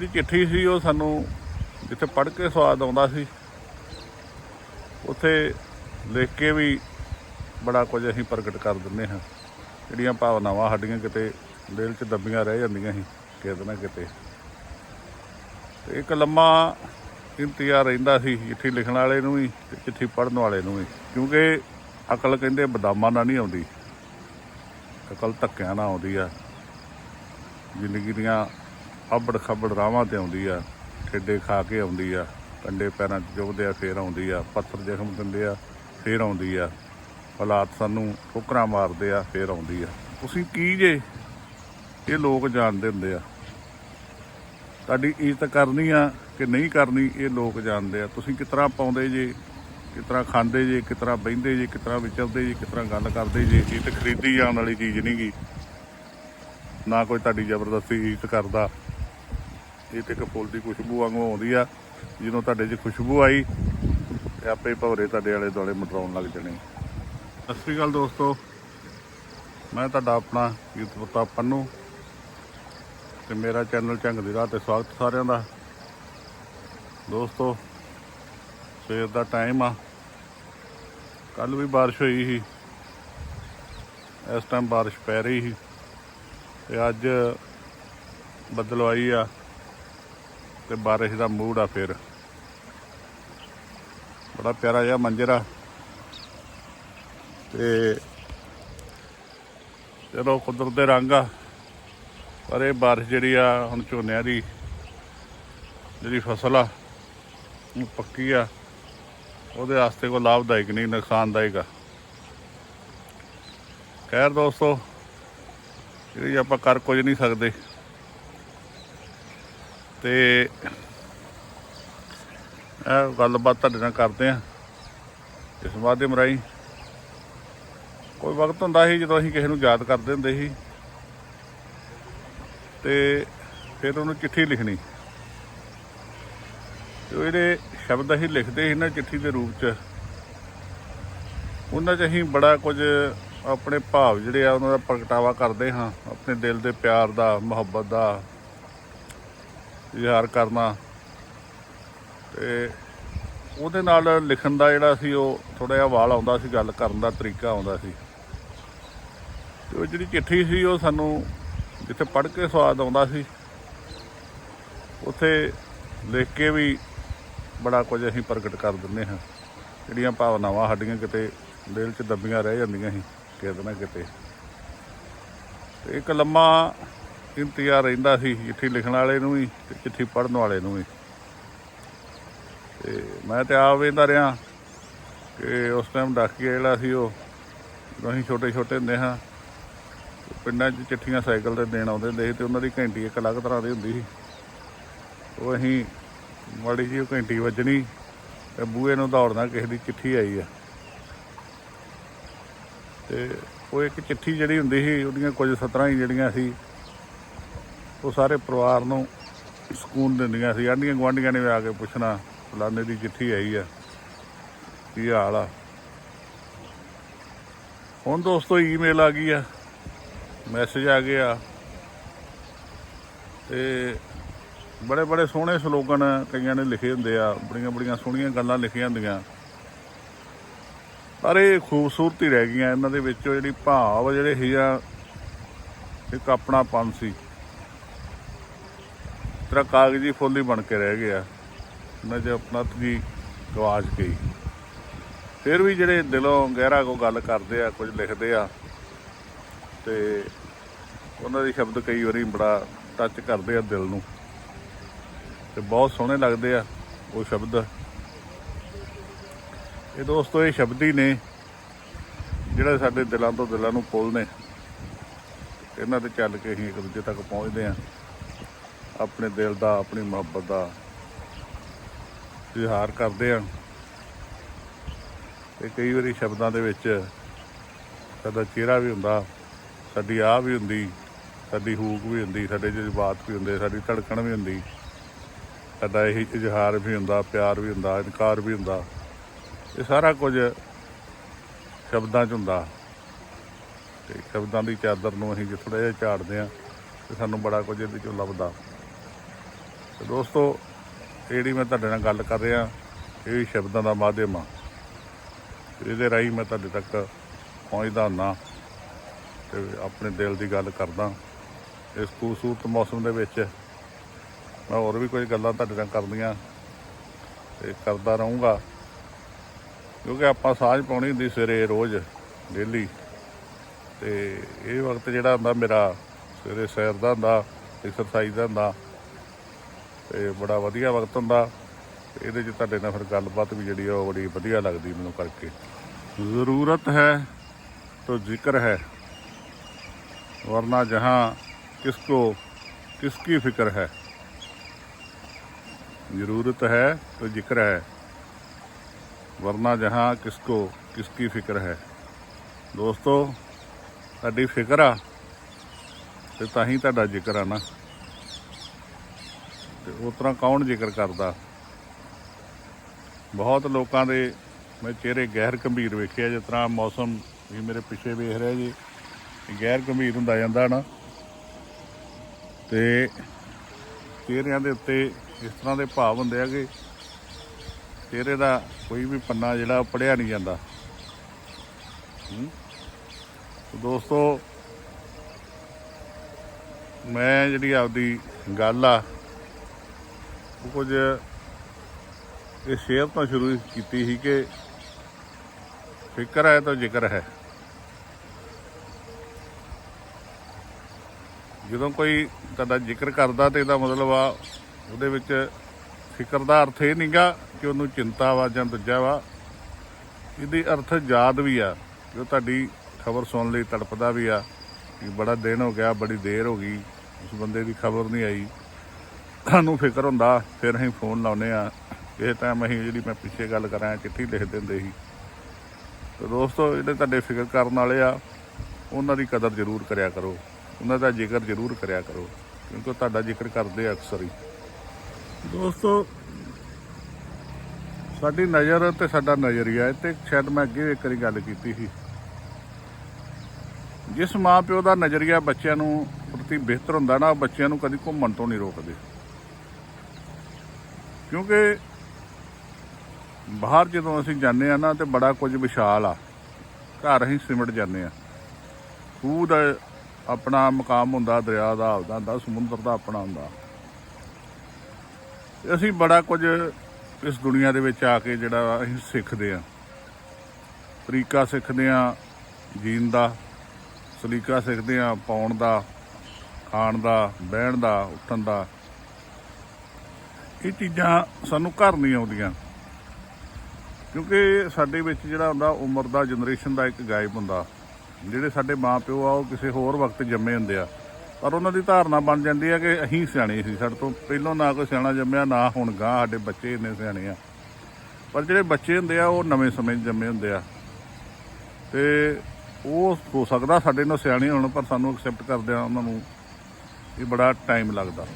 ਜਿਹੜੀ ਚਿੱਠੀ ਸੀ ਉਹ ਸਾਨੂੰ ਜਿੱਥੇ ਪੜ੍ਹ ਕੇ ਸਵਾਦ ਆਉਂਦਾ ਸੀ, ਉੱਥੇ ਲਿਖ ਕੇ ਵੀ ਬੜਾ ਕੁਝ ਅਸੀਂ ਪ੍ਰਗਟ ਕਰ ਦਿੰਦੇ ਹਾਂ। ਜਿਹੜੀਆਂ ਭਾਵਨਾਵਾਂ ਸਾਡੀਆਂ ਕਿਤੇ ਦਿਲ 'ਚ ਦੱਬੀਆਂ ਰਹਿ ਜਾਂਦੀਆਂ ਸੀ, ਕਿਤੇ ਨਾ ਕਿਤੇ। ਤੇ ਇੱਕ ਲੰਮਾ ਇੰਤਜ਼ਾਰ ਰਹਿੰਦਾ ਸੀ ਚਿੱਠੀ ਲਿਖਣ ਵਾਲੇ ਨੂੰ ਵੀ ਤੇ ਚਿੱਠੀ ਪੜ੍ਹਨ ਵਾਲੇ ਨੂੰ ਵੀ, ਕਿਉਂਕਿ ਅਕਲ ਕਹਿੰਦੇ ਬਦਾਮਾਂ ਨਾਲ ਨਹੀਂ ਆਉਂਦੀ। ਅਕਲ ਧੱਕਿਆਂ ਨਾਲ ਆਉਂਦੀ ਆ। ਜ਼ਿੰਦਗੀ ਦੀਆਂ ਅੱਬੜ ਖੱਬੜ ਰਾਵਾਂ ਤੇ ਆਉਂਦੀ ਆ, ਠੇਡੇ ਖਾ ਕੇ ਆਉਂਦੀ ਆ, ਕੰਡੇ ਪੈਰਾਂ 'ਚ ਚੁੱਭਦੇ ਆ, ਫੇਰ ਆਉਂਦੀ ਆ, ਪੱਥਰ ਜ਼ਖਮ ਦਿੰਦੇ ਆ, ਫੇਰ ਆਉਂਦੀ ਆ, ਹਾਲਾਤ ਸਾਨੂੰ ਠੋਕਰਾਂ ਮਾਰਦੇ ਆ, ਫੇਰ ਆਉਂਦੀ ਆ। ਤੁਸੀਂ ਕੀ ਜੇ ਇਹ ਲੋਕ ਜਾਣਦੇ ਹੁੰਦੇ ਆ? ਤੁਹਾਡੀ ਇੱਜ਼ਤ ਕਰਨੀ ਆ ਕਿ ਨਹੀਂ ਕਰਨੀ, ਇਹ ਲੋਕ ਜਾਣਦੇ ਆ। ਤੁਸੀਂ ਕਿਸ ਤਰ੍ਹਾਂ ਪਾਉਂਦੇ ਜੇ ਕਿਸ ਤਰ੍ਹਾਂ ਖਾਂਦੇ ਜੇ ਕਿਸ ਤਰ੍ਹਾਂ ਬਹਿੰਦੇ ਜੇ ਕਿਸ ਤਰ੍ਹਾਂ ਵਿਚਰਦੇ ਜੇ ਕਿਸ ਤਰ੍ਹਾਂ ਗੱਲ ਕਰਦੇ ਜੇ ਇਹ ਤੇ ਖਰੀਦੀ ਜਾਣ ਵਾਲੀ ਚੀਜ਼ ਨਹੀਂਗੀ ਨਾ ਕੋਈ ਤੁਹਾਡੀ ਜ਼ਬਰਦਸਤੀ ਇੱਜ਼ਤ ਕਰਦਾ। ਇਹ ਤੇ ਇੱਕ ਫੁੱਲ ਦੀ ਖੁਸ਼ਬੂ ਵਾਂਗੂ ਆਉਂਦੀ ਆ ਜਦੋਂ ਤੁਹਾਡੇ 'ਚ ਖੁਸ਼ਬੂ ਆਈ ਤੇ ਆਪੇ ਭੌਰੇ ਤੁਹਾਡੇ ਵਾਲੇ ਦੁਆਲੇ ਮਟਰਾਉਣ ਲੱਗ ਜਾਣੇ। ਸਤਿ ਸ਼੍ਰੀ ਅਕਾਲ ਦੋਸਤੋ, ਮੈਂ ਤੁਹਾਡਾ ਆਪਣਾ ਕੀਰਤਪੁਰਤਾ ਪੰਨੂ ਤੇ ਮੇਰਾ ਚੈਨਲ ਝੰਗ ਦੀ ਰਾਹ ਤੇ ਸਵਾਗਤ ਸਾਰਿਆਂ ਦਾ। ਦੋਸਤੋ, ਸਵੇਰ ਦਾ ਟਾਈਮ ਆ ਕੱਲ ਵੀ ਬਾਰਿਸ਼ ਹੋਈ ਸੀ। ਇਸ ਟਾਈਮ ਬਾਰਿਸ਼ ਪੈ ਰਹੀ ਸੀ ਤੇ ਅੱਜ ਬੱਦਲਵਾਈ ਆ। ਤੇ ਬਾਰਿਸ਼ ਦਾ ਮੂਡ ਆ ਫਿਰ। ਬੜਾ ਪਿਆਰਾ ਜਿਹਾ ਮੰਜ਼ਰ ਆ। ਤੇ ਚਲੋ ਕੁਦਰਤ ਦੇ ਰੰਗ ਆ, ਪਰ ਇਹ ਬਾਰਿਸ਼ ਜਿਹੜੀ ਆ, ਹੁਣ ਝੋਨਿਆਂ ਦੀ ਜਿਹੜੀ ਫਸਲ ਆ, ਉਹ ਪੱਕੀ ਆ। ਉਹਦੇ ਵਾਸਤੇ ਕੋਈ ਲਾਭਦਾਇਕ ਨਹੀਂ, ਨੁਕਸਾਨਦਾਇਕ ਆ। ਖੈਰ ਦੋਸਤੋ ਜਿਹੜੀ ਆਪਾਂ ਕਰ ਕੁਝ ਨਹੀਂ ਸਕਦੇ। ਤੇ ਇਹ ਗੱਲਬਾਤ ਤੁਹਾਡੇ ਨਾਲ ਕਰਦੇ ਆ ਇਸ ਮਾਧਿਅਮ ਰਾਹੀਂ ਕੋਈ ਵਕਤ ਹੁੰਦਾ ਸੀ ਜਦੋਂ ਅਸੀਂ ਕਿਸੇ ਨੂੰ ਯਾਦ ਕਰਦੇ ਹੁੰਦੇ ਸੀ। ਤੇ ਫਿਰ ਉਹਨੂੰ ਚਿੱਠੀ ਲਿਖਣੀ। ਤੇ ਉਹ ਜਿਹੜੇ ਸ਼ਬਦ ਅਸੀਂ ਲਿਖਦੇ ਸੀ ਨਾ ਚਿੱਠੀ ਦੇ ਰੂਪ 'ਚ, ਉਹਨਾਂ 'ਚ ਅਸੀਂ ਬੜਾ ਕੁਝ ਆਪਣੇ ਭਾਵ ਜਿਹੜੇ ਆ ਉਹਨਾਂ ਦਾ ਪ੍ਰਗਟਾਵਾ ਕਰਦੇ ਹਾਂ। ਆਪਣੇ ਦਿਲ ਦੇ ਪਿਆਰ ਦਾ, ਮੁਹੱਬਤ ਦਾ ਇਜ਼ਹਾਰ ਕਰਨਾ। ਤੇ ਉਹਦੇ ਨਾਲ ਲਿਖਣ ਦਾ ਜਿਹੜਾ ਸੀ, ਉਹ ਥੋੜਾ ਜਿਹਾ ਵਾਲ ਆਉਂਦਾ ਸੀ, ਗੱਲ ਕਰਨ ਦਾ ਤਰੀਕਾ ਆਉਂਦਾ ਸੀ। ਤੇ ਉਹ ਜਿਹੜੀ ਚਿੱਠੀ ਸੀ, ਉਹ ਸਾਨੂੰ ਜਿੱਥੇ ਪੜ੍ਹ ਕੇ ਸਵਾਦ ਆਉਂਦਾ ਸੀ, ਉੱਥੇ ਲਿਖ ਕੇ ਵੀ ਬੜਾ ਕੁਝ ਅਸੀਂ ਪ੍ਰਗਟ ਕਰ ਦਿੰਦੇ ਹਾਂ। ਜਿਹੜੀਆਂ ਭਾਵਨਾਵਾਂ ਸਾਡੀਆਂ ਕਿਤੇ ਦਿਲ 'ਚ ਦੱਬੀਆਂ ਰਹਿ ਜਾਂਦੀਆਂ ਸੀ, ਕਿਤੇ ਨਾ ਕਿਤੇ। ਤੇ ਇੱਕ ਲੰਮਾ ਇੰਤਜ਼ਾਰ ਰਹਿੰਦਾ ਸੀ ਚਿੱਠੀ ਲਿਖਣ ਵਾਲੇ ਨੂੰ ਵੀ ਤੇ ਚਿੱਠੀ ਪੜ੍ਹਨ ਵਾਲੇ ਨੂੰ ਵੀ। ਤੇ ਮੈਂ ਤੇ ਆਪ ਵੇਖਦਾ ਰਿਹਾ ਕਿ ਉਸ ਟਾਈਮ ਡਾਕੀਆ ਜਿਹੜਾ ਸੀ ਉਹ ਅਸੀਂ ਛੋਟੇ ਛੋਟੇ ਹੁੰਦੇ ਹਾਂ, ਪਿੰਡਾਂ 'ਚ ਚਿੱਠੀਆਂ ਸਾਈਕਲ ਤੇ ਦੇਣ ਆਉਂਦੇ ਹੁੰਦੇ ਸੀ ਤੇ ਉਹਨਾਂ ਦੀ ਘੰਟੀ ਇੱਕ ਅਲੱਗ ਤਰ੍ਹਾਂ ਦੀ ਹੁੰਦੀ ਸੀ। ਉਹ ਅਸੀਂ ਮਾੜੀ ਜਿਹੀ ਉਹ ਘੰਟੀ ਵੱਜਣੀ ਤੇ ਬੂਹੇ ਨੂੰ ਦੌੜਨਾ ਕਿਸੇ ਦੀ ਚਿੱਠੀ ਆਈ ਆ। ਤੇ ਉਹ ਇੱਕ ਚਿੱਠੀ ਜਿਹੜੀ ਹੁੰਦੀ ਸੀ, ਉਹਦੀਆਂ ਕੁਝ ਸਤਰਾਂ ਹੀ ਜਿਹੜੀਆਂ ਸੀ ਉਹ ਸਾਰੇ ਪਰਿਵਾਰ ਨੂੰ ਸਕੂਨ ਦਿੰਦੀਆਂ ਸੀ। ਆਂਢੀਆਂ ਗੁਆਂਢੀਆਂ ਨੇ ਵੀ ਆ ਕੇ ਪੁੱਛਣਾ, ਫਲਾਣੇ ਦੀ ਚਿੱਠੀ ਆਈ ਆ, ਕੀ ਹਾਲ ਆ? ਹੁਣ ਦੋਸਤੋ ਈਮੇਲ ਆ ਗਈ ਆ ਮੈਸੇਜ ਆ ਗਿਆ ਤੇ ਬੜੇ ਬੜੇ ਸੋਹਣੇ ਸਲੋਗਨ ਕਈਆਂ ਨੇ ਲਿਖੇ ਹੁੰਦੇ ਆ, ਬੜੀਆਂ ਬੜੀਆਂ ਸੋਹਣੀਆਂ ਗੱਲਾਂ ਲਿਖੀਆਂ ਹੁੰਦੀਆਂ। ਪਰ ਇਹ ਖੂਬਸੂਰਤੀ ਰਹਿ ਗਈਆਂ ਇਹਨਾਂ ਦੇ ਵਿੱਚੋਂ ਜਿਹੜੀ ਭਾਵ ਜਿਹੜੇ ਸੀ ਆ ਇੱਕ ਆਪਣਾਪਨ ਸੀ। ਤਰ੍ਹਾਂ ਕਾਗਜ਼ੀ ਫੁੱਲ ਹੀ ਬਣ ਕੇ ਰਹਿ ਗਿਆ ਉਹਨਾਂ 'ਚ ਆਪਣਤ ਜੀ ਗਵਾਚ ਗਈ। ਫਿਰ ਵੀ ਜਿਹੜੇ ਦਿਲੋਂ ਗਹਿਰਾ ਕੋ ਗੱਲ ਕਰਦੇ ਆ, ਕੁਝ ਲਿਖਦੇ ਆ, ਤੇ ਉਹਨਾਂ ਦੇ ਸ਼ਬਦ ਕਈ ਵਾਰੀ ਬੜਾ ਟੱਚ ਕਰਦੇ ਆ ਦਿਲ ਨੂੰ। ਤੇ ਬਹੁਤ ਸੋਹਣੇ ਲੱਗਦੇ ਆ ਉਹ ਸ਼ਬਦ। ਇਹ ਦੋਸਤੋ, ਇਹ ਸ਼ਬਦ ਹੀ ਨੇ ਜਿਹੜੇ ਸਾਡੇ ਦਿਲਾਂ ਤੋਂ ਦਿਲਾਂ ਨੂੰ ਪੁੱਲ ਨੇ। ਇਹਨਾਂ ਤੇ ਚੱਲ ਕੇ ਅਸੀਂ ਇੱਕ ਦੂਜੇ ਤੱਕ ਪਹੁੰਚਦੇ ਆ। ਆਪਣੇ ਦਿਲ ਦਾ, ਆਪਣੀ ਮੁਹੱਬਤ ਦਾ ਇਜ਼ਹਾਰ ਕਰਦੇ ਆ ਤੇ ਕਈ ਵਾਰੀ ਸ਼ਬਦਾਂ ਦੇ ਵਿੱਚ ਸਾਡਾ ਚਿਹਰਾ ਵੀ ਹੁੰਦਾ, ਸਾਡੀ ਆਹ ਵੀ ਹੁੰਦੀ, ਸਾਡੀ ਹੂਕ ਵੀ ਹੁੰਦੀ, ਸਾਡੇ ਜਜ਼ਬਾਤ ਵੀ ਹੁੰਦੇ, ਸਾਡੀ ਧੜਕਣ ਵੀ ਹੁੰਦੀ। ਸਾਡਾ ਇਹ ਇਜ਼ਹਾਰ ਵੀ ਹੁੰਦਾ, ਪਿਆਰ ਵੀ ਹੁੰਦਾ, ਇਨਕਾਰ ਵੀ ਹੁੰਦਾ। ਇਹ ਸਾਰਾ ਕੁਝ ਸ਼ਬਦਾਂ 'ਚ ਹੁੰਦਾ। ਤੇ ਸ਼ਬਦਾਂ ਦੀ ਚਾਦਰ ਨੂੰ ਅਸੀਂ ਜੇ ਥੋੜਾ ਜਿਹਾ ਝਾੜਦੇ ਆ ਤੇ ਸਾਨੂੰ ਬੜਾ ਕੁਝ ਇਹਦੇ ਚੋਂ ਲੱਭਦਾ। ਤੇ ਦੋਸਤੋ ਜਿਹੜੀ ਮੈਂ ਤੁਹਾਡੇ ਨਾਲ ਗੱਲ ਕਰ ਰਿਹਾ, ਇਹ ਵੀ ਸ਼ਬਦਾਂ ਦਾ ਮਾਧਿਅਮ ਆ। ਇਹਦੇ ਰਾਹੀਂ ਮੈਂ ਤੁਹਾਡੇ ਤੱਕ ਪਹੁੰਚਦਾ ਹੁੰਦਾ ਤੇ ਆਪਣੇ ਦਿਲ ਦੀ ਗੱਲ ਕਰਦਾ। ਇਸ ਖੂਬਸੂਰਤ ਮੌਸਮ ਦੇ ਵਿੱਚ ਮੈਂ ਹੋਰ ਵੀ ਕੋਈ ਗੱਲਾਂ ਤੁਹਾਡੇ ਨਾਲ ਕਰਨੀਆਂ ਤੇ ਕਰਦਾ ਰਹੂੰਗਾ। ਕਿਉਂਕਿ ਆਪਾਂ ਸਾਂਝ ਪਾਉਣੀ ਹੁੰਦੀ ਸਵੇਰੇ, ਰੋਜ਼, ਡੇਲੀ। ਤੇ ਇਹ ਵਕਤ ਜਿਹੜਾ ਹੁੰਦਾ ਮੇਰਾ, ਸਵੇਰੇ ਸੈਰ ਦਾ ਹੁੰਦਾ ਐਕਸਰਸਾਈਜ਼ ਦਾ ਹੁੰਦਾ ਤੇ ਬੜਾ ਵਧੀਆ ਵਕਤ ਹੁੰਦਾ। ਇਹਦੇ 'ਚ ਤੁਹਾਡੇ ਨਾਲ ਫਿਰ ਗੱਲਬਾਤ ਵੀ ਜਿਹੜੀ ਉਹ ਬੜੀ ਵਧੀਆ ਲੱਗਦੀ ਮੈਨੂੰ ਕਰਕੇ। ਜ਼ਰੂਰਤ ਹੈ ਤੋ ਜ਼ਿਕਰ ਹੈ। ਵਰਨਾ ਜਹਾਂ ਕਿਸ ਕੋ ਕਿਸ ਕੀ ਫਿਕਰ ਹੈ? ਜ਼ਰੂਰਤ ਹੈ ਤੋ ਜ਼ਿਕਰ ਹੈ। ਵਰਨਾ ਜਹਾਂ ਕਿਸ ਕੋ ਕਿਸ ਕੀ ਫਿਕਰ ਹੈ? ਦੋਸਤੋ ਤੁਹਾਡੀ ਫਿਕਰ ਆ ਤੇ ਤਾਂ ਹੀ ਤੁਹਾਡਾ ਜ਼ਿਕਰ ਆ ਨਾ। ਉਸ ਤਰ੍ਹਾਂ ਕੌਣ ਜ਼ਿਕਰ ਕਰਦਾ? ਬਹੁਤ ਲੋਕਾਂ ਦੇ ਮੈਂ ਚਿਹਰੇ ਗਹਿਰ ਗੰਭੀਰ ਵੇਖਿਆ ਜਿਸ ਤਰ੍ਹਾਂ ਮੌਸਮ ਵੀ ਮੇਰੇ ਪਿੱਛੇ ਵੇਖ ਰਿਹਾ ਜੀ, ਇਹ ਗਹਿਰ ਗੰਭੀਰ ਹੁੰਦਾ ਜਾਂਦਾ ਨਾ। ਤੇ ਚਿਹਰਿਆਂ ਦੇ ਉੱਤੇ ਇਸ ਤਰ੍ਹਾਂ ਦੇ ਭਾਵ ਹੁੰਦੇ ਆ ਕਿ ਚਿਹਰੇ ਦਾ ਕੋਈ ਵੀ ਪੰਨਾ ਜਿਹੜਾ ਉਹ ਪੜਿਆ ਨਹੀਂ ਜਾਂਦਾ। ਦੋਸਤੋ, ਮੈਂ ਜਿਹੜੀ ਆਪਦੀ ਗੱਲ ਆ ਕੁਝ ਇਹ ਸ਼ੇਅਰ ਤੋਂ ਸ਼ੁਰੂ ਕੀਤੀ ਸੀ ਕਿ ਫਿਕਰ ਹੈ ਤਾਂ ਜ਼ਿਕਰ ਹੈ। ਜਦੋਂ ਕੋਈ ਤੁਹਾਡਾ ਜ਼ਿਕਰ ਕਰਦਾ ਤੇ ਇਹਦਾ ਮਤਲਬ ਆ ਉਹਦੇ ਵਿੱਚ ਫਿਕਰ ਦਾ ਅਰਥ ਇਹ ਨਹੀਂਗਾ ਕਿ ਉਹਨੂੰ ਚਿੰਤਾ ਵਾ ਜਾਂ ਦੂਜਾ ਵਾ। ਇਹਦੀ ਅਰਥ ਯਾਦ ਵੀ ਆ, ਜੋ ਤੁਹਾਡੀ ਖਬਰ ਸੁਣਨ ਲਈ ਤੜਪਦਾ ਵੀ ਆ ਕਿ ਬੜਾ ਦਿਨ ਹੋ ਗਿਆ, ਬੜੀ ਦੇਰ ਹੋ ਗਈ, ਉਸ ਬੰਦੇ ਦੀ ਖਬਰ ਨਹੀਂ ਆਈ। ਸਾਨੂੰ ਫਿਕਰ ਹੁੰਦਾ, ਫਿਰ ਅਸੀਂ ਫੋਨ ਲਾਉਨੇ ਆ ਇਹ ਟਾਈਮ ਅਸੀਂ ਜਿਹੜੀ ਮੈਂ ਪਿੱਛੇ ਗੱਲ ਕਰਾਂ ਚਿੱਠੀ ਲਿਖ ਦਿੰਦੇ ਸੀ। ਤੇ ਦੋਸਤੋ, ਜਿਹੜੇ ਤੁਹਾਡੇ ਫਿਕਰ ਕਰਨ ਵਾਲੇ ਆ, ਉਹਨਾਂ ਦੀ ਕਦਰ ਜ਼ਰੂਰ ਕਰਿਆ ਕਰੋ। ਉਹਨਾਂ ਦਾ ਜ਼ਿਕਰ ਜ਼ਰੂਰ ਕਰਿਆ ਕਰੋ, ਕਿਉਂਕਿ ਉਹ ਤੁਹਾਡਾ ਜ਼ਿਕਰ ਕਰਦੇ ਆ ਅਕਸਰ ਹੀ। ਦੋਸਤੋ, ਸਾਡੀ ਨਜ਼ਰ ਤੇ ਸਾਡਾ ਨਜ਼ਰੀਆ, ਇਹ ਤੇ ਸ਼ਾਇਦ ਮੈਂ ਅੱਗੇ ਇੱਕ ਵਾਰੀ ਗੱਲ ਕੀਤੀ ਸੀ। ਜਿਸ ਮਾਂ ਪਿਓ ਦਾ ਨਜ਼ਰੀਆ ਬੱਚਿਆਂ ਨੂੰ ਪ੍ਰਤੀ ਬਿਹਤਰ ਹੁੰਦਾ ਨਾ, ਉਹ ਬੱਚਿਆਂ ਨੂੰ ਕਦੀ ਘੁੰਮਣ ਤੋਂ ਨਹੀਂ ਰੋਕਦੇ। ਕਿਉਂਕਿ ਬਾਹਰ ਜਦੋਂ ਅਸੀਂ ਜਾਂਦੇ ਆ ਨਾ ਤੇ ਬੜਾ ਕੁਝ ਵਿਸ਼ਾਲ ਆ। ਘਰ ਅਸੀਂ ਸਿਮਟ ਜਾਂਦੇ ਆ ਖੂਹ ਦਾ ਆਪਣਾ ਮਕਾਮ ਹੁੰਦਾ, ਦਰਿਆ ਦਾ ਆਪਦਾ ਹੁੰਦਾ, ਸਮੁੰਦਰ ਦਾ ਆਪਣਾ ਹੁੰਦਾ। ਅਸੀਂ ਬੜਾ ਕੁਝ ਇਸ ਦੁਨੀਆ ਦੇ ਵਿੱਚ ਆ ਕੇ ਜਿਹੜਾ ਅਸੀਂ ਸਿੱਖਦੇ ਆ ਤਰੀਕਾ ਸਿੱਖਦੇ ਆ ਜੀਣ ਦਾ, ਸਲੀਕਾ ਸਿੱਖਦੇ ਆ ਪਾਉਣ ਦਾ, ਖਾਣ ਦਾ, ਬਹਿਣ ਦਾ, ਉੱਠਣ ਦਾ। ਇਹ ਚੀਜ਼ਾਂ ਸਾਨੂੰ ਘਰ ਨਹੀਂ ਆਉਂਦੀਆਂ। ਕਿਉਂਕਿ ਸਾਡੇ ਵਿੱਚ ਜਿਹੜਾ ਹੁੰਦਾ, ਉਮਰ ਦਾ ਜਨਰੇਸ਼ਨ ਦਾ ਇੱਕ ਗਾਇਬ ਹੁੰਦਾ। ਜਿਹੜੇ ਸਾਡੇ ਮਾਪਿਓ ਆ, ਉਹ ਕਿਸੇ ਹੋਰ ਵਕਤ ਜੰਮੇ ਹੁੰਦੇ ਆ। ਪਰ ਉਹਨਾਂ ਦੀ ਧਾਰਨਾ ਬਣ ਜਾਂਦੀ ਆ ਕਿ ਅਸੀਂ ਸਿਆਣੇ ਸੀ। ਸਾਡੇ ਤੋਂ ਪਹਿਲਾਂ ਨਾ ਕੋਈ ਸਿਆਣਾ ਜੰਮਿਆ, ਨਾ ਹੁਣ ਗਾਂ ਸਾਡੇ ਬੱਚੇ ਇੰਨੇ ਸਿਆਣੇ ਆ। ਪਰ ਜਿਹੜੇ ਬੱਚੇ ਹੁੰਦੇ ਆ, ਉਹ ਨਵੇਂ ਸਮੇਂ 'ਚ ਜੰਮੇ ਹੁੰਦੇ ਆ। ਤੇ ਉਹ ਹੋ ਸਕਦਾ ਸਾਡੇ ਨਾਲ ਸਿਆਣੇ ਹੋਣ, ਪਰ ਸਾਨੂੰ ਐਕਸੈਪਟ ਕਰਦਿਆਂ ਉਹਨਾਂ ਨੂੰ ਇਹ ਬੜਾ ਟਾਈਮ ਲੱਗਦਾ।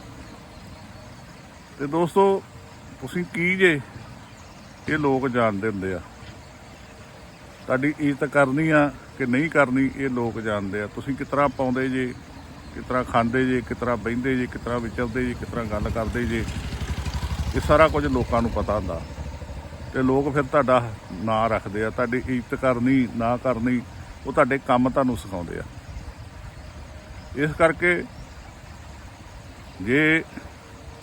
ਤੇ ਦੋਸਤੋ, ਤੁਸੀਂ ਕੀ ਜੇ? ਇਹ ਲੋਕ ਜਾਣਦੇ ਹੁੰਦੇ ਆ। ਤੁਹਾਡੀ ਇੱਜ਼ਤ ਕਰਨੀ ਆ ਕਿ ਨਹੀਂ ਕਰਨੀ, ਇਹ ਲੋਕ ਜਾਣਦੇ ਆ। ਤੁਸੀਂ ਕਿਸ ਤਰ੍ਹਾਂ ਪਾਉਂਦੇ ਜੇ? ਕਿਸ ਤਰ੍ਹਾਂ ਖਾਂਦੇ ਜੇ? ਕਿਸ ਤਰ੍ਹਾਂ ਬਹਿੰਦੇ ਜੇ? ਕਿਸ ਤਰ੍ਹਾਂ ਵਿਚਰਦੇ ਜੇ? ਕਿਸ ਤਰ੍ਹਾਂ ਗੱਲ ਕਰਦੇ ਜੇ? ਇਹ ਸਾਰਾ ਕੁਝ ਲੋਕਾਂ ਨੂੰ ਪਤਾ ਹੁੰਦਾ। ਤੇ ਲੋਕ ਫਿਰ ਤੁਹਾਡਾ ਨਾਂ ਰੱਖਦੇ ਆ। ਤੁਹਾਡੀ ਇੱਜ਼ਤ ਕਰਨੀ, ਨਾ ਕਰਨੀ, ਉਹ ਤੁਹਾਡੇ ਕੰਮ ਤੁਹਾਨੂੰ ਸਿਖਾਉਂਦੇ ਆ। ਇਸ ਕਰਕੇ ਜੇ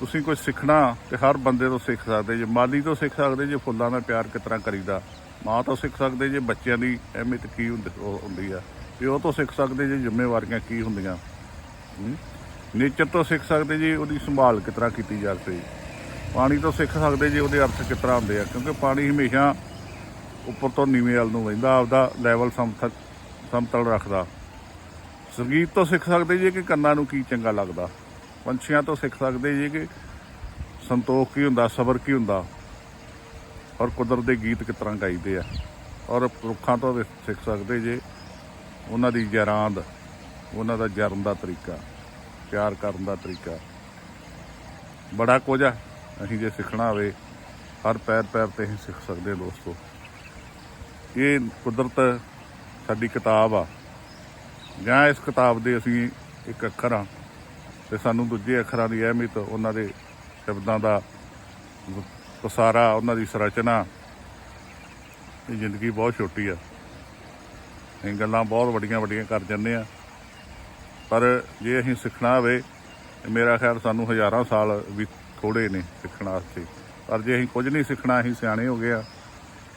ਤੁਸੀਂ ਕੁਝ ਸਿੱਖਣਾ ਤੇ ਹਰ ਬੰਦੇ ਤੋਂ ਸਿੱਖ ਸਕਦੇ, ਜੇ ਮਾਲੀ ਤੋਂ ਸਿੱਖ ਸਕਦੇ, ਜੇ ਫੁੱਲਾਂ ਦਾ ਪਿਆਰ ਕਿਸ ਤਰ੍ਹਾਂ ਕਰੀਦਾ। ਮਾਂ ਤੋਂ ਸਿੱਖ ਸਕਦੇ, ਜੇ ਬੱਚਿਆਂ ਦੀ ਅਹਿਮੀਅਤ ਕੀ ਹੁੰਦੀ ਹੁੰਦੀ ਆ। ਪਿਓ ਤੋਂ ਸਿੱਖ ਸਕਦੇ, ਜੇ ਜ਼ਿੰਮੇਵਾਰੀਆਂ ਕੀ ਹੁੰਦੀਆਂ। ਨੇਚਰ ਤੋਂ ਸਿੱਖ ਸਕਦੇ, ਜੀ ਉਹਦੀ ਸੰਭਾਲ ਕਿਸ ਤਰ੍ਹਾਂ ਕੀਤੀ ਜਾ ਸਕਦੀ ਪਾਣੀ ਤੋਂ ਸਿੱਖ ਸਕਦੇ, ਜੀ ਉਹਦੇ ਅਰਥ ਕਿਸ ਤਰ੍ਹਾਂ ਹੁੰਦੇ ਆ। ਕਿਉਂਕਿ ਪਾਣੀ ਹਮੇਸ਼ਾ ਉੱਪਰ ਤੋਂ ਨੀਵੇਂ ਵੱਲ ਨੂੰ ਵਹਿੰਦਾ, ਆਪਦਾ ਲੈਵਲ ਸਮਤਲ ਸਮਤਲ ਰੱਖਦਾ। ਸੰਗੀਤ ਤੋਂ ਸਿੱਖ ਸਕਦੇ, ਜੀ ਕਿ ਕੰਨਾਂ ਨੂੰ ਕੀ ਚੰਗਾ ਲੱਗਦਾ। ਪੰਛੀਆਂ ਤੋਂ ਸਿੱਖ ਸਕਦੇ ਜੀ ਕਿ ਸੰਤੋਖ ਕੀ ਹੁੰਦਾ, ਸਬਰ ਕੀ ਹੁੰਦਾ? ਔਰ ਕੁਦਰਤ ਦੇ ਗੀਤ ਕਿਸ ਤਰ੍ਹਾਂ ਗਾਈਦੇ ਆ? ਔਰ ਰੁੱਖਾਂ ਤੋਂ ਸਿੱਖ ਸਕਦੇ ਜੇ? ਉਹਨਾਂ ਦੀ ਜਰਾਂਦ, ਉਹਨਾਂ ਦਾ ਜਰਨ ਦਾ ਤਰੀਕਾ, ਪਿਆਰ ਕਰਨ ਦਾ ਤਰੀਕਾ। ਬੜਾ ਕੁਝ ਆ, ਅਸੀਂ ਜੇ ਸਿੱਖਣਾ ਹੋਵੇ, ਹਰ ਪੈਰ ਪੈਰ ਤੇ ਅਸੀਂ ਸਿੱਖ ਸਕਦੇ ਦੋਸਤੋ। ਇਹ ਕੁਦਰਤ ਸਾਡੀ ਕਿਤਾਬ ਆ। ਜਾਂ ਇਸ ਕਿਤਾਬ ਦੇ ਅਸੀਂ ਇੱਕ ਅੱਖਰ ਆ। ਤੇ ਸਾਨੂੰ ਦੂਜੇ ਅੱਖਰਾਂ ਦੀ ਅਹਿਮੀਅਤ, ਉਹਨਾਂ ਦੇ ਸ਼ਬਦਾਂ ਦਾ ਪਸਾਰਾ ਉਹਨਾਂ ਦੀ ਸੰਰਚਨਾ, ਇਹ ਜ਼ਿੰਦਗੀ ਬਹੁਤ ਛੋਟੀ ਆ। ਇਹ ਗੱਲਾਂ ਬਹੁਤ ਵੱਡੀਆਂ ਵੱਡੀਆਂ ਕਰ ਜਾਂਦੇ ਆ। ਪਰ ਜੇ ਅਸੀਂ ਸਿੱਖਣਾ ਹੋਵੇ, ਤੇ ਮੇਰਾ ਖਿਆਲ ਸਾਨੂੰ ਹਜ਼ਾਰਾਂ ਸਾਲ ਵੀ ਥੋੜੇ ਨੇ ਸਿੱਖਣ ਵਾਸਤੇ ਪਰ ਜੇ ਅਸੀਂ ਕੁਝ ਨਹੀਂ ਸਿੱਖਣਾ, ਅਸੀਂ ਸਿਆਣੇ ਹੋ ਗਏ ਆ।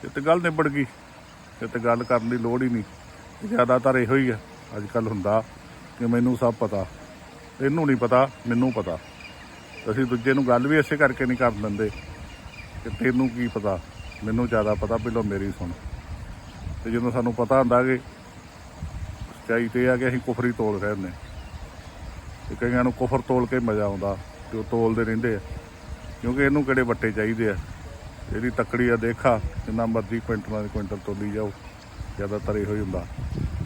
ਤੇ ਤੇ ਗੱਲ ਨਿਬੜ ਗਈ। ਤੇ ਤੇ ਗੱਲ ਕਰਨ ਦੀ ਲੋੜ ਹੀ ਨਹੀਂ। ਜ਼ਿਆਦਾਤਰ ਇਹੋ ਹੀ ਆ। ਅੱਜ ਕੱਲ ਹੁੰਦਾ ਕਿ ਮੈਨੂੰ ਸਭ ਪਤਾ। ਇਹਨੂੰ ਨਹੀਂ ਪਤਾ, ਮੈਨੂੰ ਪਤਾ। ਅਸੀਂ ਦੂਜੇ ਨੂੰ ਗੱਲ ਵੀ ਇਸੇ ਕਰਕੇ ਨਹੀਂ ਕਰ ਦਿੰਦੇ ਕਿ ਤੈਨੂੰ ਕੀ ਪਤਾ। ਮੈਨੂੰ ਜ਼ਿਆਦਾ ਪਤਾ, ਪਹਿਲਾਂ ਮੇਰੀ ਸੁਣ। ਤੇ ਜਦੋਂ ਸਾਨੂੰ ਪਤਾ ਹੁੰਦਾ ਕਿ ਸੱਚਾਈ ਤੇ ਇਹ ਆ ਕਿ ਅਸੀਂ ਕੁਫਰੀ ਤੋਲ ਰਹੇ ਨੇ ਤੇ ਕਈਆਂ ਨੂੰ ਕੁਫਰ ਤੋਲ ਕੇ ਮਜ਼ਾ ਆਉਂਦਾ ਤੇ ਉਹ ਤੋਲਦੇ ਰਹਿੰਦੇ ਆ। ਕਿਉਂਕਿ ਇਹਨੂੰ ਕਿਹੜੇ ਵੱਟੇ ਚਾਹੀਦੇ ਆ? ਇਹਦੀ ਤਕੜੀ ਆ ਦੇਖਾ, ਜਿੰਨਾ ਮਰਜ਼ੀ ਕੁਇੰਟਲਾਂ ਦੇ ਕੁਇੰਟਲ ਤੋਲੀ ਜਾਓ ਜ਼ਿਆਦਾਤਰ ਇਹੋ ਹੀ ਹੁੰਦਾ।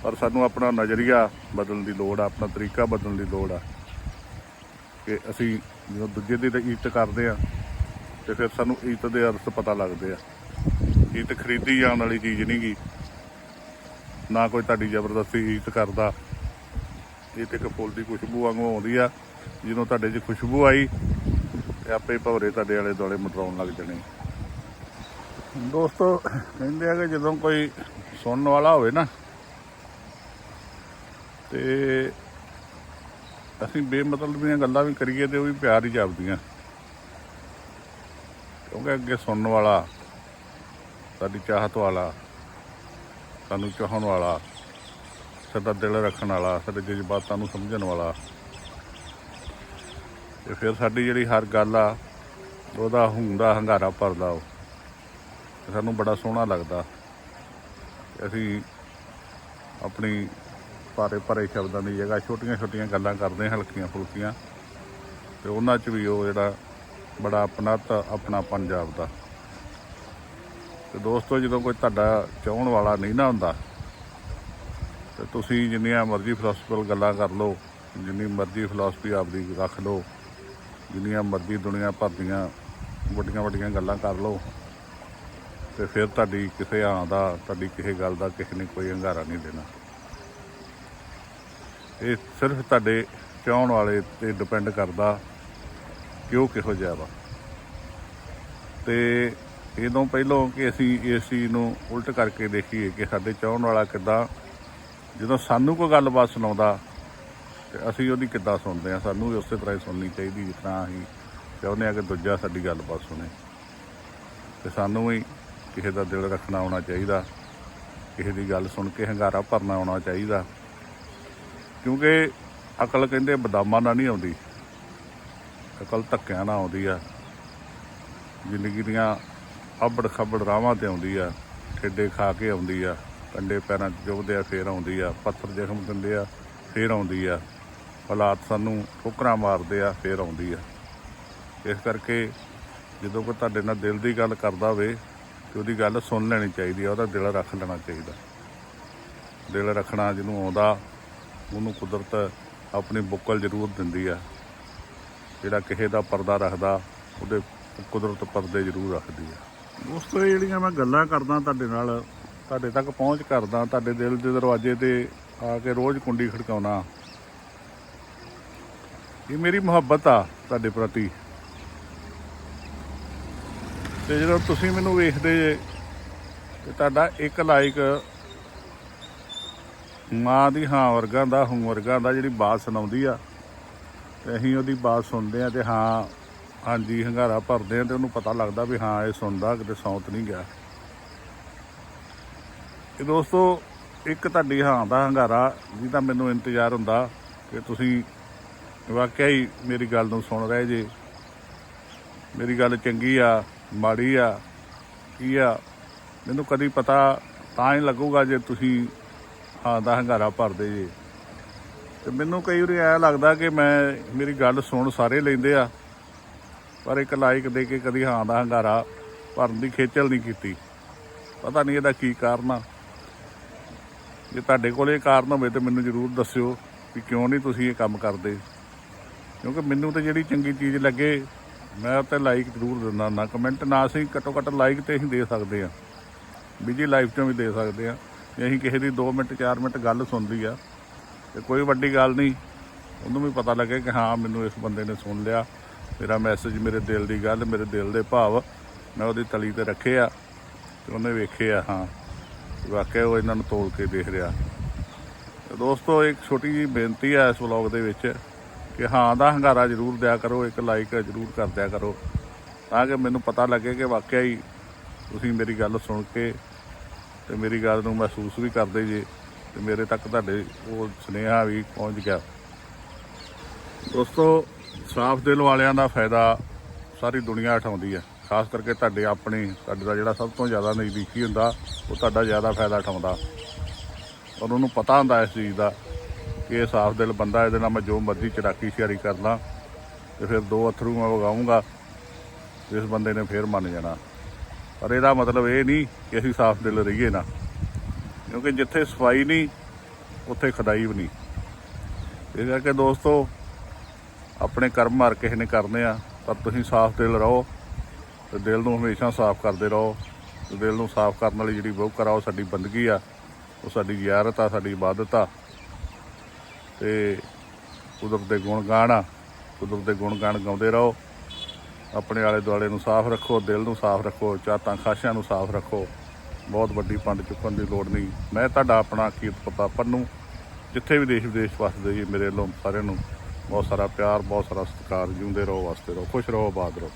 ਪਰ ਸਾਨੂੰ ਆਪਣਾ ਨਜ਼ਰੀਆ ਬਦਲਣ ਦੀ ਲੋੜ ਆ, ਆਪਣਾ ਤਰੀਕਾ ਬਦਲਣ ਦੀ ਲੋੜ ਆ। ਕਿ ਅਸੀਂ ਜਦੋਂ ਦੂਜੇ ਦੀ ਤਾਂ ਇੱਜ਼ਤ ਕਰਦੇ ਆ ਤੇ ਫਿਰ ਸਾਨੂੰ ਇੱਜ਼ਤ ਦੇ ਅਰਥ ਪਤਾ ਲੱਗਦੇ ਆ। ਇੱਜ਼ਤ ਖਰੀਦੀ ਜਾਣ ਵਾਲੀ ਚੀਜ਼ ਨਹੀਂ ਗੀ। ਨਾ ਕੋਈ ਤੁਹਾਡੀ ਜ਼ਬਰਦਸਤੀ ਇੱਜ਼ਤ ਕਰਦਾ। ਇਹ ਤੇ ਇੱਕ ਫੁੱਲ ਦੀ ਖੁਸ਼ਬੂ ਵਾਂਗੂ ਆਉਂਦੀ ਆ ਜਦੋਂ ਤੁਹਾਡੇ 'ਚ ਖੁਸ਼ਬੂ ਆਈ ਤੇ ਆਪੇ ਭਵਰੇ ਤੁਹਾਡੇ ਵਾਲੇ ਦੁਆਲੇ ਮਟਰਾਉਣ ਲੱਗ ਜਾਣੇ। ਦੋਸਤੋ, ਕਹਿੰਦੇ ਆ ਕਿ ਜਦੋਂ ਕੋਈ ਸੁਣਨ ਵਾਲਾ ਹੋਵੇ ਨਾ, ਤੇ ਅਸੀਂ ਬੇਮਤਲਬ ਦੀਆਂ ਗੱਲਾਂ ਵੀ ਕਰੀਏ ਤੇ ਉਹ ਵੀ ਪਿਆਰ ਹੀ ਜਾਪਦੀਆਂ। ਕਿਉਂਕਿ ਅੱਗੇ ਸੁਣਨ ਵਾਲਾ, ਸਾਡੀ ਚਾਹਤ ਵਾਲਾ, ਸਾਨੂੰ ਚਾਹਣ ਵਾਲਾ, ਸਾਡਾ ਦਿਲ ਰੱਖਣ ਵਾਲਾ, ਸਾਡੇ ਜਜ਼ਬਾਤਾਂ ਨੂੰ ਸਮਝਣ ਵਾਲਾ। ਤੇ ਫਿਰ ਸਾਡੀ ਜਿਹੜੀ ਹਰ ਗੱਲ ਆ, ਉਹਦਾ ਹੁੰਦਾ, ਹੰਗਾਰਾ ਭਰਦਾ ਉਹ। ਤੇ ਸਾਨੂੰ ਬੜਾ ਸੋਹਣਾ ਲੱਗਦਾ। ਅਸੀਂ ਆਪਣੀ ਭਾਰੇ ਭਰੇ ਸ਼ਬਦਾਂ ਦੀ ਜਗ੍ਹਾ, ਛੋਟੀਆਂ ਛੋਟੀਆਂ ਗੱਲਾਂ ਕਰਦੇ ਹਲਕੀਆਂ ਫੁਲਕੀਆਂ। ਤੇ ਉਹਨਾਂ 'ਚ ਵੀ ਉਹ ਜਿਹੜਾ ਬੜਾ ਆਪਣਤ ਆਪਣਾ ਪੰਜਾਬ ਦਾ ਤੇ ਦੋਸਤੋ, ਜਦੋਂ ਕੋਈ ਤੁਹਾਡਾ ਚਾਹਣ ਵਾਲਾ ਨਹੀਂ ਨਾ ਹੁੰਦਾ, ਤੇ ਤੁਸੀਂ ਜਿੰਨੀਆਂ ਮਰਜ਼ੀ ਫਿਲਾਸਫੀਕਲ ਗੱਲਾਂ ਕਰ ਲਓ, ਜਿੰਨੀ ਮਰਜ਼ੀ ਫਿਲਾਸਫੀ ਆਪਦੀ ਰੱਖ ਲਓ, ਜਿੰਨੀਆਂ ਮਰਜ਼ੀ ਦੁਨੀਆ ਭਰ ਦੀਆਂ ਵੱਡੀਆਂ ਵੱਡੀਆਂ ਗੱਲਾਂ ਕਰ ਲਓ, ਤੇ ਫਿਰ ਤੁਹਾਡੀ ਕਿਸੇ ਆਂ ਦਾ, ਤੁਹਾਡੀ ਕਿਸੇ ਗੱਲ ਦਾ ਕਿਸੇ ਨੇ ਕੋਈ ਹੰਗਾਰਾ ਨਹੀਂ ਦੇਣਾ। ਇਹ ਸਿਰਫ ਤੁਹਾਡੇ ਚਾਹਣ ਵਾਲੇ ਤੇ ਡਿਪੈਂਡ ਕਰਦਾ ਕਿ ਉਹ ਕਿਹੋ ਜਿਹਾ ਵਾ। ਤੇ ਇਹਦੋਂ ਪਹਿਲਾਂ ਕਿ ਅਸੀਂ ਇਸ ਚੀਜ਼ ਨੂੰ ਉਲਟ ਕਰਕੇ ਦੇਖੀਏ ਕਿ ਸਾਡੇ ਚਾਹਣ ਵਾਲਾ ਕਿੱਦਾਂ, ਜਦੋਂ ਸਾਨੂੰ ਕੋਈ ਗੱਲਬਾਤ ਸੁਣਾਉਂਦਾ, ਤੇ ਅਸੀਂ ਉਹਦੀ ਕਿੱਦਾਂ ਸੁਣਦੇ ਆ ਸਾਨੂੰ ਵੀ ਉਸੇ ਤਰ੍ਹਾਂ ਹੀ ਸੁਣਨੀ ਚਾਹੀਦੀ, ਜਿਸ ਤਰ੍ਹਾਂ ਅਸੀਂ ਚਾਹੁੰਦੇ ਆ ਕਿ ਦੂਜਾ ਸਾਡੀ ਗੱਲਬਾਤ ਸੁਣੇ। ਤੇ ਸਾਨੂੰ ਵੀ ਕਿਸੇ ਦਾ ਦਿਲ ਰੱਖਣਾ ਆਉਣਾ ਚਾਹੀਦਾ, ਕਿਸੇ ਦੀ ਗੱਲ ਸੁਣ ਕੇ ਹੰਗਾਰਾ ਭਰਨਾ ਆਉਣਾ ਚਾਹੀਦਾ। ਕਿਉਂਕਿ ਅਕਲ ਕਹਿੰਦੇ ਬਦਾਮਾਂ ਨਾਲ ਨਹੀਂ ਆਉਂਦੀ। ਅਕਲ ਧੱਕਿਆਂ ਨਾਲ ਆਉਂਦੀ ਆ। ਜ਼ਿੰਦਗੀ ਦੀਆਂ ਅੱਬੜ ਖੱਬੜ ਰਾਵਾਂ ਤੇ ਆਉਂਦੀ ਆ। ਠੇਡੇ ਖਾ ਕੇ ਆਉਂਦੀ ਆ। ਕੰਡੇ ਪੈਰਾਂ 'ਚ ਚੁੱਭਦੇ ਆ, ਫੇਰ ਆਉਂਦੀ ਆ। ਪੱਥਰ ਜ਼ਖਮ ਦਿੰਦੇ ਆ, ਫੇਰ ਆਉਂਦੀ ਆ। ਹਾਲਾਤ ਸਾਨੂੰ ਠੋਕਰਾਂ ਮਾਰਦੇ ਆ, ਫੇਰ ਆਉਂਦੀ ਆ। ਇਸ ਕਰਕੇ ਜਦੋਂ ਕੋਈ ਤੁਹਾਡੇ ਨਾਲ ਦਿਲ ਦੀ ਗੱਲ ਕਰਦਾ ਹੋਵੇ ਤੇ ਉਹਦੀ ਗੱਲ ਸੁਣ ਲੈਣੀ ਚਾਹੀਦੀ ਆ, ਉਹਦਾ ਦਿਲ ਰੱਖ ਲੈਣਾ ਚਾਹੀਦਾ। ਦਿਲ ਰੱਖਣਾ ਜਿਹਨੂੰ ਆਉਂਦਾ ਉਹਨੂੰ ਕੁਦਰਤ ਆਪਣੀ ਬੁੱਕਲ ਜ਼ਰੂਰ ਦਿੰਦੀ ਆ। ਜਿਹੜਾ ਕਿਸੇ ਦਾ ਪਰਦਾ ਰੱਖਦਾ, ਉਹਦੇ ਕੁਦਰਤ ਪਰਦੇ ਜ਼ਰੂਰ ਰੱਖਦੀ ਆ। ਦੋਸਤੋ ਇਹ ਜਿਹੜੀਆਂ ਮੈਂ ਗੱਲਾਂ ਕਰਦਾ ਤੁਹਾਡੇ ਨਾਲ, ਤੁਹਾਡੇ ਤੱਕ ਪਹੁੰਚ ਕਰਦਾ, ਤੁਹਾਡੇ ਦਿਲ ਦੇ ਦਰਵਾਜ਼ੇ ਤੇ ਆ ਕੇ ਰੋਜ਼ ਕੁੰਡੀ ਖੜਕਾਉਣਾ, ਇਹ ਮੇਰੀ ਮੁਹੱਬਤ ਆ ਤੁਹਾਡੇ ਪ੍ਰਤੀ। ਤੇ ਜਦੋਂ ਤੁਸੀਂ ਮੈਨੂੰ ਵੇਖਦੇ ਜੇ, ਤੇ ਤੁਹਾਡਾ ਇੱਕ ਲਾਈਕ ਮਾਂ ਦੀ ਹਾਂ ਵਰਗਾਂ ਦਾ, ਹੂੰ ਵਰਗਾਂ ਦਾ ਜਿਹੜੀ ਬਾਤ ਸੁਣਾਉਂਦੀ ਆ, ਤੇ ਅਸੀਂ ਉਹਦੀ ਬਾਤ ਸੁਣਦੇ ਆ ਤੇ ਹਾਂ, ਹਾਂਜੀ ਹੰਗਾਰਾ ਭਰਦੇ ਆ ਤੇ ਉਹਨੂੰ ਪਤਾ ਲੱਗਦਾ ਵੀ ਹਾਂ ਇਹ ਸੁਣਦਾ, ਕਿਤੇ ਸੌਂਤ ਨਹੀਂ ਗਿਆ। ਇਹ ਦੋਸਤੋ, ਇੱਕ ਤੁਹਾਡੀ ਹਾਂ ਦਾ ਹੰਗਾਰਾ ਜਿਹਦਾ ਮੈਨੂੰ ਇੰਤਜ਼ਾਰ ਹੁੰਦਾ ਕਿ ਤੁਸੀਂ ਵਾਕਿਆ ਹੀ ਮੇਰੀ ਗੱਲ ਨੂੰ ਸੁਣ ਰਹੇ ਜੇ। ਮੇਰੀ ਗੱਲ ਚੰਗੀ ਆ, ਮਾੜੀ ਆ, ਕੀ ਆ, ਮੈਨੂੰ ਕਦੀ ਪਤਾ ਤਾਂ ਹੀ ਲੱਗੂਗਾ ਜੇ ਤੁਸੀਂ ਹਾਂ ਦਾ ਹੰਗਾਰਾ ਭਰਦੇ ਜੇ। ਤੇ ਮੈਨੂੰ ਕਈ ਵਾਰੀ ਐ ਲੱਗਦਾ ਕਿ ਮੈਂ, ਮੇਰੀ ਗੱਲ ਸੁਣ ਸਾਰੇ ਲੈਂਦੇ ਆ, ਪਰ ਇੱਕ ਲਾਈਕ ਦੇ ਕੇ ਕਦੀ ਹਾਂ ਦਾ ਹੰਗਾਰਾ ਭਰਨ ਦੀ ਖੇਚਲ ਨਹੀਂ ਕੀਤੀ। ਪਤਾ ਨਹੀਂ ਇਹਦਾ ਕੀ ਕਾਰਨ ਆ। ਜੇ ਤੁਹਾਡੇ ਕੋਲ ਇਹ ਕਾਰਨ ਹੋਵੇ ਤੇ ਮੈਨੂੰ ਜ਼ਰੂਰ ਦੱਸਿਓ ਕਿ ਕਿਉਂ ਨਹੀਂ ਤੁਸੀਂ ਇਹ ਕੰਮ ਕਰਦੇ। ਕਿਉਂਕਿ ਮੈਨੂੰ ਤਾਂ ਜਿਹੜੀ ਚੰਗੀ ਚੀਜ਼ ਲੱਗੇ, ਮੈਂ ਤਾਂ ਲਾਈਕ ਜ਼ਰੂਰ ਦਿੰਦਾ ਨਾ ਕਮੈਂਟ ਨਾ ਅਸੀਂ ਘੱਟੋ ਘੱਟ ਲਾਈਕ ਤੇ ਹੀ ਦੇ ਸਕਦੇ ਆ। ਬਿਜ਼ੀ ਲਾਈਫ ਚੋਂ ਵੀ ਦੇ ਸਕਦੇ ਆ। ਜੇ ਅਸੀਂ ਕਿਸੇ ਦੀ 2 ਮਿੰਟ 4 ਮਿੰਟ ਗੱਲ ਸੁਣਦੀ ਆ ਤੇ ਕੋਈ ਵੱਡੀ ਗੱਲ ਨਹੀਂ। ਉਹਨੂੰ ਵੀ ਪਤਾ ਲੱਗੇ ਕਿ ਹਾਂ, ਮੈਨੂੰ ਇਸ ਬੰਦੇ ਨੇ ਸੁਣ ਲਿਆ। ਮੇਰਾ ਮੈਸੇਜ ਮੇਰੇ ਦਿਲ ਦੀ ਗੱਲ, ਮੇਰੇ ਦਿਲ ਦੇ ਭਾਵ ਮੈਂ ਉਹਦੀ ਤਲੀ ਤੇ ਰੱਖੇ ਆ ਤੇ ਉਹਨੇ ਵੇਖੇ ਆ, ਹਾਂ। ਵਾਕਿਆ ਉਹ ਇਹਨਾਂ ਨੂੰ ਤੋਲ ਕੇ ਦੇਖ ਰਿਹਾ। ਤੇ ਦੋਸਤੋ, ਇੱਕ ਛੋਟੀ ਜੀ ਬੇਨਤੀ ਹੈ ਇਸ ਵਲੌਗ ਦੇ ਵਿੱਚ ਕਿ ਹਾਂ, ਦਾ ਹੰਗਾਰਾ ਜ਼ਰੂਰ ਦਿਆ ਕਰੋ, ਇੱਕ ਲਾਈਕ ਜ਼ਰੂਰ ਕਰ ਦਿਆ ਕਰੋ, ਤਾਂ ਕਿ ਮੈਨੂੰ ਪਤਾ ਲੱਗੇ ਕਿ ਵਾਕਿਆ ਹੀ ਤੁਸੀਂ ਮੇਰੀ ਗੱਲ ਸੁਣ ਕੇ ਤੇ ਮੇਰੀ ਗੱਲ ਨੂੰ ਮਹਿਸੂਸ ਵੀ ਕਰਦੇ ਜੇ ਤੇ ਮੇਰੇ ਤੱਕ ਤੁਹਾਡੇ ਉਹ ਸੁਨੇਹਾ ਵੀ ਪਹੁੰਚ ਗਿਆ। ਦੋਸਤੋ, ਸਾਫ਼ ਦਿਲ ਵਾਲਿਆਂ ਦਾ ਫਾਇਦਾ ਸਾਰੀ ਦੁਨੀਆ ਉਠਾਉਂਦੀ ਹੈ। ਖਾਸ ਕਰਕੇ ਤੁਹਾਡੇ ਆਪਣੇ, ਤੁਹਾਡੇ ਦਾ ਜਿਹੜਾ ਸਭ ਤੋਂ ਜ਼ਿਆਦਾ ਨਜ਼ਦੀਕੀ ਹੁੰਦਾ, ਉਹ ਤੁਹਾਡਾ ਜ਼ਿਆਦਾ ਫਾਇਦਾ ਉਠਾਉਂਦਾ। ਔਰ ਉਹਨੂੰ ਪਤਾ ਹੁੰਦਾ ਇਸ ਚੀਜ਼ ਦਾ ਕਿ ਇਹ ਸਾਫ਼ ਦਿਲ ਬੰਦਾ, ਇਹਦੇ ਨਾਲ ਮੈਂ ਜੋ ਮਰਜ਼ੀ ਚੜਾਕੀ ਸ਼ਿਆਰੀ ਕਰਦਾ ਤੇ ਫਿਰ ਦੋ ਅਥਰੂ ਮੈਂ ਵਗਾਉਂਗਾ ਇਸ ਬੰਦੇ ਨੇ ਫੇਰ ਮੰਨ ਜਾਣਾ। ਪਰ ਇਹਦਾ ਮਤਲਬ ਇਹ ਨਹੀਂ ਕਿ ਅਸੀਂ ਸਾਫ਼ ਦਿਲ ਰਹੀਏ ਨਾ। ਕਿਉਂਕਿ ਜਿੱਥੇ ਸਫ਼ਾਈ ਨਹੀਂ, ਉੱਥੇ ਖਦਾਈ ਵੀ ਨਹੀਂ। ਇਸ ਕਰਕੇ ਦੋਸਤੋ, ਆਪਣੇ ਕਰਮ ਮਾਰ ਕਿਸੇ ਨੇ ਕਰਨੇ ਆ, ਪਰ ਤੁਸੀਂ ਸਾਫ਼ ਦਿਲ ਰਹੋ ਤੇ ਦਿਲ ਨੂੰ ਹਮੇਸ਼ਾ ਸਾਫ਼ ਕਰਦੇ ਰਹੋ। ਦਿਲ ਨੂੰ ਸਾਫ਼ ਕਰਨ ਵਾਲੀ ਜਿਹੜੀ ਬੁੱਕ ਕਰਾਓ ਸਾਡੀ ਬੰਦਗੀ ਆ, ਉਹ ਸਾਡੀ ਜ਼ਿਆਰਤ ਆ, ਸਾਡੀ ਇਬਾਦਤ ਆ। ਤੇ ਕੁਦਰਤ ਦੇ ਗੁਣ ਗਾਣ ਆ, ਕੁਦਰਤ ਦੇ ਗੁਣ ਗਾਣ ਗਾਉਂਦੇ ਰਹੋ। ਆਪਣੇ ਆਲੇ ਦੁਆਲੇ ਨੂੰ ਸਾਫ਼ ਰੱਖੋ, ਦਿਲ ਨੂੰ ਸਾਫ਼ ਰੱਖੋ ਚਾਤਾਂ ਖਾਸ਼ਾਂ ਨੂੰ ਸਾਫ਼ ਰੱਖੋ। ਬਹੁਤ ਵੱਡੀ ਪੰਡ ਚੁੱਕਣ ਦੀ ਲੋੜ ਨਹੀਂ। ਮੈਂ ਤੁਹਾਡਾ ਆਪਣਾ ਕੀਰਤ ਪ੍ਰਤਾਪ ਪੰਨੂ। ਜਿੱਥੇ ਵੀ ਦੇਸ਼ ਵਿਦੇਸ਼ ਵਸਦੇ ਜੀ, ਮੇਰੇ ਵੱਲੋਂ ਸਾਰਿਆਂ ਨੂੰ ਬਹੁਤ ਸਾਰਾ ਪਿਆਰ, ਬਹੁਤ ਸਾਰਾ ਸਤਿਕਾਰ, ਜਿਉਂਦੇ ਰਹੋ ਵਸਦੇ ਰਹੋ, ਖੁਸ਼ ਰਹੋ, ਆਬਾਦ ਰਹੋ।